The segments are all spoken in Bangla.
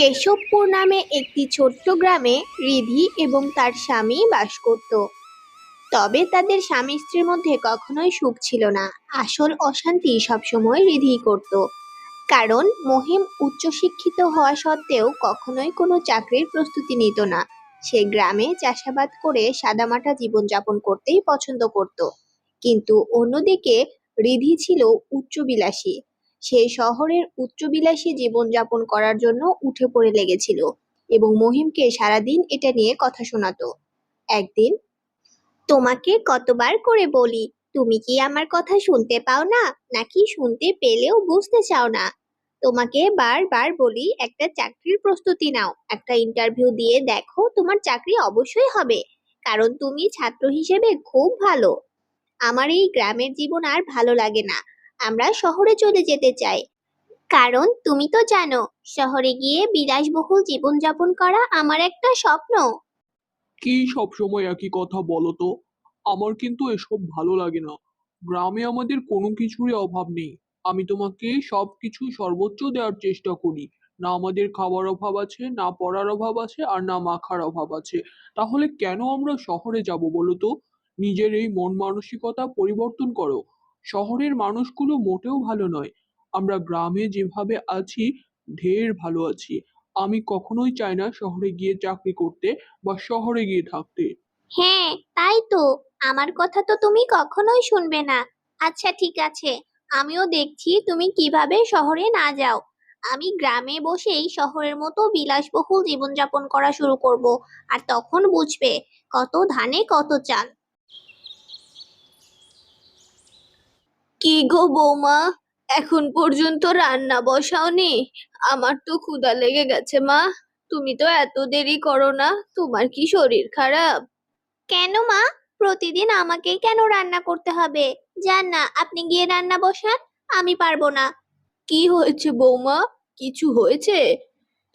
কেশবপুর নামে একটি ছোট্ট গ্রামে রিধি এবং তার স্বামী বাস করত। তবে তাদের স্বামী স্ত্রীর মধ্যে কখনোই সুখ ছিল না। আসল অশান্তি সবসময় রিধি করত। কারণ মহিম উচ্চশিক্ষিত হওয়া সত্ত্বেও কখনোই কোনো চাকরির প্রস্তুতি নিত না। সে গ্রামে চাষাবাদ করে সাদামাটা জীবনযাপন করতেই পছন্দ করত। কিন্তু অন্যদিকে রিধি ছিল উচ্চবিলাসী। সে শহরের উচ্চবিলাসী জীবনযাপন করার জন্য উঠে পড়ে লেগেছিল এবং মহিমকে সারাদিন এটা নিয়ে কথা শোনাতো। একদিন, তোমাকে কতবার করে বলি, তুমি কি আমার কথা শুনতে পাও না, নাকি শুনতে পেলেও বুঝতে চাও না? তোমাকে বারবার বলি, একটা চাকরির প্রস্তুতি নাও, একটা ইন্টারভিউ দিয়ে দেখো তোমার চাকরি অবশ্যই হবে, কারণ তুমি ছাত্র হিসেবে খুব ভালো। আমার এই গ্রামের জীবন আর ভালো লাগে না আমরা শহরে চলে যেতে চাই। কারণ তুমি তো জানো, শহরে গিয়ে বিলাসবহুল জীবনযাপন করা আমার একটা স্বপ্ন। কি সবসময় একই কথা বলো তো? আমার কিন্তু এসব ভালো লাগে না। গ্রামে আমাদের কোনো কিছুরই অভাব নেই। আমি তোমাকে সবকিছু সর্বোচ্চ দেওয়ার চেষ্টা করি। না আমাদের খাবার অভাব আছে, না পড়ার অভাব আছে, আর না মাখার অভাব আছে। তাহলে কেন আমরা শহরে যাব বলো তো? নিজের এই মন মানসিকতা পরিবর্তন করো। শহরের মানুষগুলো মোটেও ভালো নয়। আমরা গ্রামে যেভাবে আছি, ঢের ভালো আছি। আমি কখনোই চাই না শহরে গিয়ে চাকরি করতে বা শহরে গিয়ে থাকতে। হ্যাঁ তাই তো। আমার কথা তো তুমি কখনোই শুনবে না। আচ্ছা ঠিক আছে। আমিও দেখছি তুমি কীভাবে শহরে না যাও। আমি গ্রামে বসেই শহরের মতো বিলাসবহুল জীবনযাপন করা শুরু করব। আর তখন বুঝবে কত ধানে কত চাল। কি গো বৌমা? এখন পর্যন্ত রান্না বসাওনি? আমার তো ক্ষুধা লেগে গেছে মা। তুমি তো এত দেরি করো না তোমার কি শরীর খারাপ? কেন মা? প্রতিদিন আমাকেই কেন রান্না করতে হবে? যান না আপনি গিয়ে রান্না বসান আমি পারব না। কি হয়েছে বৌমা? কিছু হয়েছে?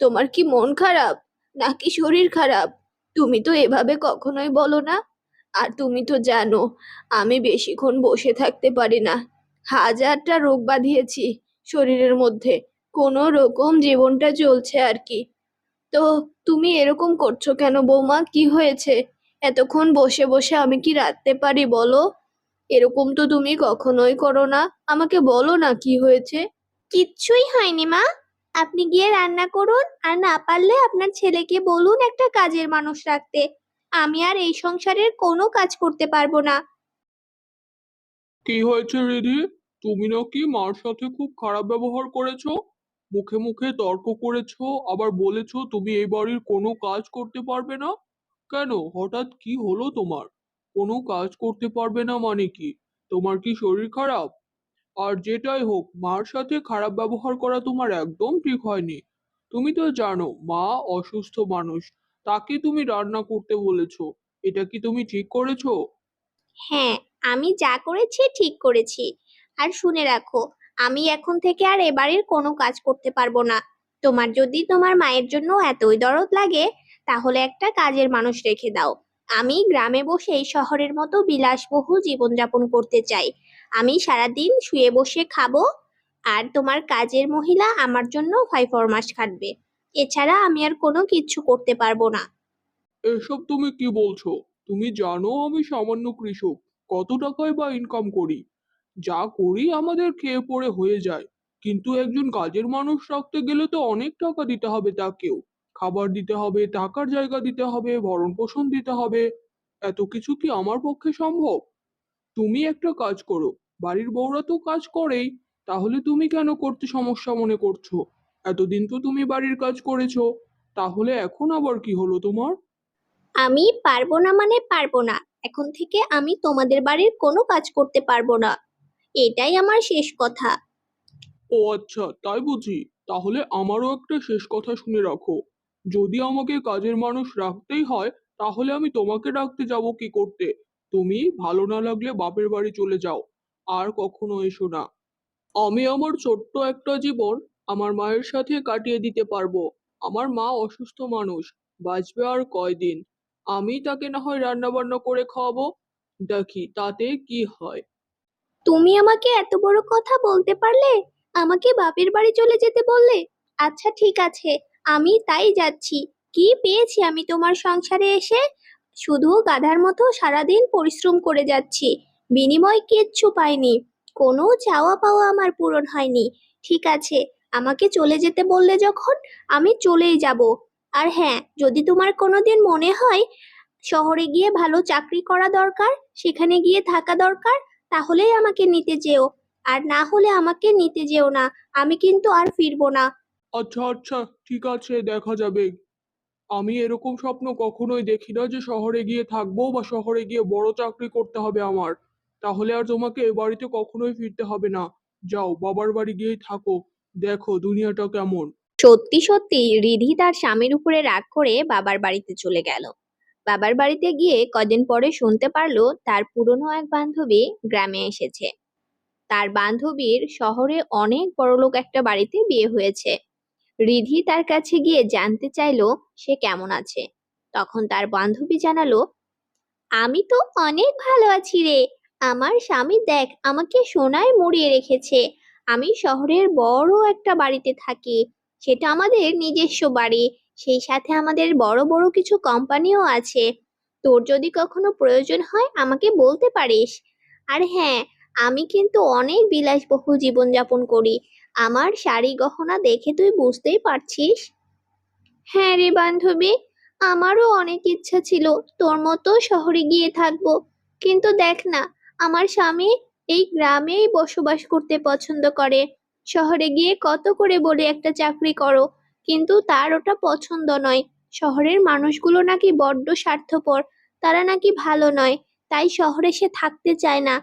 তোমার কি মন খারাপ? নাকি শরীর খারাপ? তুমি তো এভাবে কখনোই বলো না। আর তুমি তো জানো আমি বেশিক্ষণ বসে থাকতে পারি না। হাজারটা রোগ বাঁধিয়েছি শরীরের মধ্যে। কোনো রকম জীবনটা চলছে আর কি। তো তুমি এরকম করছ কেন বৌমা? কি হয়েছে? এতক্ষণ বসে বসে আমি কি রাখতে পারি বলো? এরকম তো তুমি কখনোই করো না। আমাকে বলো না কি হয়েছে। কিচ্ছুই হয়নি মা। আপনি গিয়ে রান্না করুন আর না পারলে আপনার ছেলেকে বলুন একটা কাজের মানুষ রাখতে। আমি আর এই সংসারের কোনো কাজ করতে পারব না। কি হয়েছে রিধি? তুমি নাকি মার সাথে খুব খারাপ ব্যবহার করেছ? মুখে মুখে তর্ক করেছ, আবার বলেছ তুমি এই বাড়ির কোনো কাজ করতে পারবে না? কেন? হঠাৎ কি হলো তোমার? কোনো কাজ করতে পারবে না মানে কি? তোমার কি শরীর খারাপ? আর যেটাই হোক, মার সাথে খারাপ ব্যবহার করা তোমার একদম ঠিক হয়নি। তুমি তো জানো, মা অসুস্থ মানুষ, তাকে তুমি রান্না করতে বলেছ। এটা কি তুমি ঠিক করেছ? হ্যাঁ আমি যা করেছি, ঠিক করেছি। আর শুনে রাখো, আমি এখন থেকে আর এ বাড়ির কোনো কাজ করতে পারব না। তোমার যদি তোমার মায়ের জন্য এতই দরদ লাগে, তাহলে একটা কাজের মানুষ রেখে দাও। আমি গ্রামে বসেই শহরের মতো বিলাসবহুল জীবনযাপন করতে চাই। আমি সারাদিন শুয়ে বসে খাব, আর তোমার কাজের মহিলা আমার জন্য ফাইভ ফরমাস খাটবে এছাড়া আমি আর কোনো কিছু করতে পারব না। এসব তুমি কি বলছো? তুমি জানো আমি সামান্য কৃষক। কত টাকায় বা ইনকাম করি? যা করি আমাদের খেয়ে পড়ে হয়ে যায়। কিন্তু একজন কাজের মানুষ রাখতে গেলে তো অনেক টাকা দিতে হবে তাকেও। খাবার দিতে হবে থাকার জায়গা দিতে হবে ভরণ পোষণ দিতে হবে। এত কিছু কি আমার পক্ষে সম্ভব? তুমি একটা কাজ করো, বাড়ির বউরা তো কাজ করেই, তাহলে তুমি কেন করতে সমস্যা মনে করছ? এতদিন তো তুমি বাড়ির কাজ করেছ, তাহলে এখন আবার কি হলো তোমার? আমি পারব না মানে পারব না। এখন থেকে আমি তোমাদের বাড়ির কোনো কাজ করতে পারব না। এটাই আমার শেষ কথা। ও আচ্ছা তাই বুঝি। তাহলে আমারও একটা শেষ কথা শুনে রাখো। যদি আমাকে কাজের মানুষ রাখতেই হয়, তাহলে আমি তোমাকে রাখতে যাব কি করতে? তুমি ভালো না লাগলে বাপের বাড়ি চলে যাও। আর কখনো এসো না। আমি আমার ছোট্ট একটা জীবন আমার মায়ের সাথে কাটিয়ে দিতে পারব। আমার মা অসুস্থ মানুষ, বাঁচবে আর কয়দিন? আমি তাকে না হয় রান্না বান্না করে খাওয়াবো। দেখি তাতে কি হয়। তুমি আমাকে এত বড় কথা বলতে পারলে? আমাকে বাপের বাড়ি চলে যেতে বললে? আচ্ছা ঠিক আছে। আমি তাই যাচ্ছি। কি পেয়েছি আমি তোমার সংসারে এসে? শুধু গাধার মতো সারাদিন পরিশ্রম করে যাচ্ছি। বিনিময় কিচ্ছু পাইনি। কোনো চাওয়া পাওয়া আমার পূরণ হয়নি। ঠিক আছে, আমাকে চলে যেতে বললে যখন আমি চলেই যাব। আর হ্যাঁ যদি তোমার কোনোদিন মনে হয় শহরে গিয়ে ভালো চাকরি করা দরকার, সেখানে গিয়ে থাকা দরকার, তাহলেই আমাকে নিতে যেও। আর না হলে আমাকে নিতে যেও না, আমি কিন্তু আর ফিরবো না। আচ্ছা আচ্ছা ঠিক আছে, দেখা যাবে। আমি এরকম স্বপ্ন কখনোই দেখি না যে শহরে গিয়ে থাকব বা শহরে গিয়ে বড় চাকরি করতে হবে আমার। তাহলে আর তোমাকে এ বাড়িতে কখনোই ফিরতে হবে না। যাও, বাবার বাড়ি গিয়েই থাকো। দেখো দুনিয়াটা কেমন। সত্যি সত্যি রিধি তার স্বামীর উপরে রাগ করে বাবার বাড়িতে চলে গেল। বাবার বাড়িতে গিয়ে কদিন পরে শুনতে পারল তার পুরনো এক বান্ধবী গ্রামে এসেছে। তার বান্ধবীর শহরে অনেক বড়লোক একটা বাড়িতে বিয়ে হয়েছে। রিধি তার কাছে গিয়ে জানতে চাইলো সে কেমন আছে। তখন তার বান্ধবী জানালো, আমি তো অনেক ভালো আছি রে। আমার স্বামী দেখ, আমাকে সোনায় মুড়িয়ে রেখেছে। আমি শহরের বড় একটা বাড়িতে থাকি। সেটা আমাদের নিজস্ব বাড়ি। সেই সাথে আমাদের বড় বড় কিছু কোম্পানিও আছে। তোর যদি কখনো প্রয়োজন হয়, আমাকে বলতে পারিস। আর হ্যাঁ আমি কিন্তু অনেক বিলাসবহুল জীবনযাপন করি। আমার শাড়ি গহনা দেখে তুই বুঝতেই পারছিস। হ্যাঁ রে বান্ধবী, আমারও অনেক ইচ্ছা ছিল তোর মতো শহরে গিয়ে থাকব। কিন্তু দেখ না, আমার স্বামী এই গ্রামেই বসবাস করতে পছন্দ করে। শহরে গিয়ে কত করে বলে একটা চাকরি করো? কিন্তু তার ওটা পছন্দ নয়। শহরের মানুষগুলো নাকি বড্ড স্বার্থপর, তারা নাকি ভালো নয়, তাই শহরে সে থাকতে চায় না।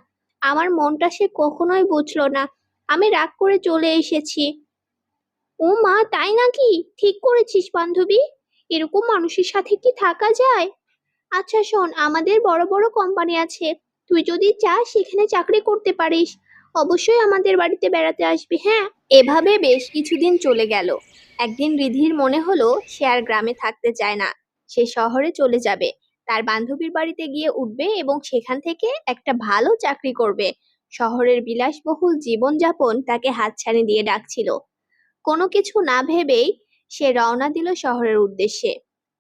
আমার মনটা সে কখনোই বুঝলো না। আমি রাগ করে চলে এসেছি। ও মা, তাই নাকি? ঠিক করেছিস, বান্ধবী। এরকম মানুষের সাথে কি থাকা যায়? আচ্ছা শোন, আমাদের বড় বড় কোম্পানি আছে। তুই যদি চাস, সেখানে চাকরি করতে পারিস। অবশ্যই আমাদের বাড়িতে বেড়াতে আসবি হ্যাঁ? এভাবে বেশ কিছুদিন চলে গেল। একদিন রিধির মনে হলো সে আর গ্রামে থাকতে চায় না। সে শহরে চলে যাবে। তার বান্ধবীর বাড়িতে গিয়ে উঠবে এবং সেখান থেকে একটা ভালো চাকরি করবে। শহরের বিলাসবহুল জীবনযাপন তাকে হাতছানি দিয়ে ডাকছিল। কোনো কিছু না ভেবেই সে রওনা দিল শহরের উদ্দেশ্যে।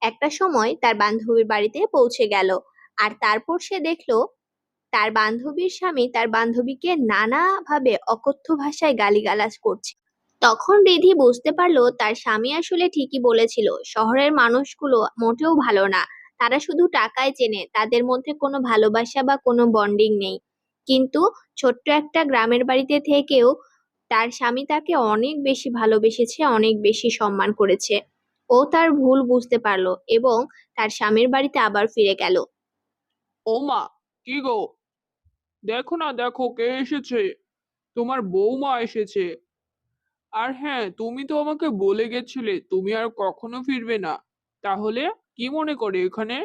একটা সময় তার বান্ধবীর বাড়িতে পৌঁছে গেল। আর তারপর সে দেখল তার বান্ধবীর স্বামী তার বান্ধবীকে নানাভাবে অকথ্য ভাষায় গালিগালাজ করছে। তখন রিধি বুঝতে পারল তার স্বামী আসলে ঠিকই বলেছিল, শহরের মানুষগুলো মোটেও ভালো না। তারা শুধু টাকায় চেনে, তাদের মধ্যে কোনো ভালোবাসা বা কোনো বন্ডিং নেই। কিন্তু ছোট্ট একটা গ্রামের বাড়িতে থেকেও তার স্বামী তাকে অনেক বেশি ভালোবেসেছে, অনেক বেশি সম্মান করেছে। ও তার ভুল বুঝতে পারল এবং তার স্বামীর বাড়িতে আবার ফিরে গেল। ও মা কি গো? দেখো না, দেখো কে এসেছে? তোমার বৌমা এসেছে। আর হ্যাঁ তুমি তো আমাকে বলে গেছিলে, তুমি আর কখনো ফিরবে না। তাহলে কি মনে করে এখানে?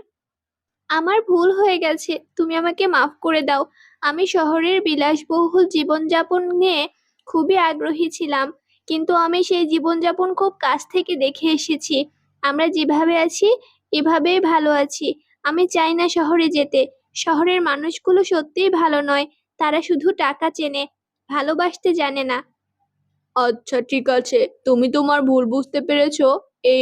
আমার ভুল হয়ে গেছে, তুমি আমাকে মাফ করে দাও। আমি শহরের বিলাসবহুল জীবনযাপন নিয়ে খুবই আগ্রহী ছিলাম, কিন্তু আমি সেই জীবনযাপন খুব কাছ থেকে দেখে এসেছি। আমরা যেভাবে আছি, এভাবেই ভালো আছি। আমি চাই না শহরে যেতে। শহরের মানুষগুলো সত্যিই ভালো নয়। তারা শুধু টাকা চেনে, ভালোবাসতে জানে না। আচ্ছা ঠিক আছে। তুমি তোমার ভুল বুঝতে পেরেছ। এই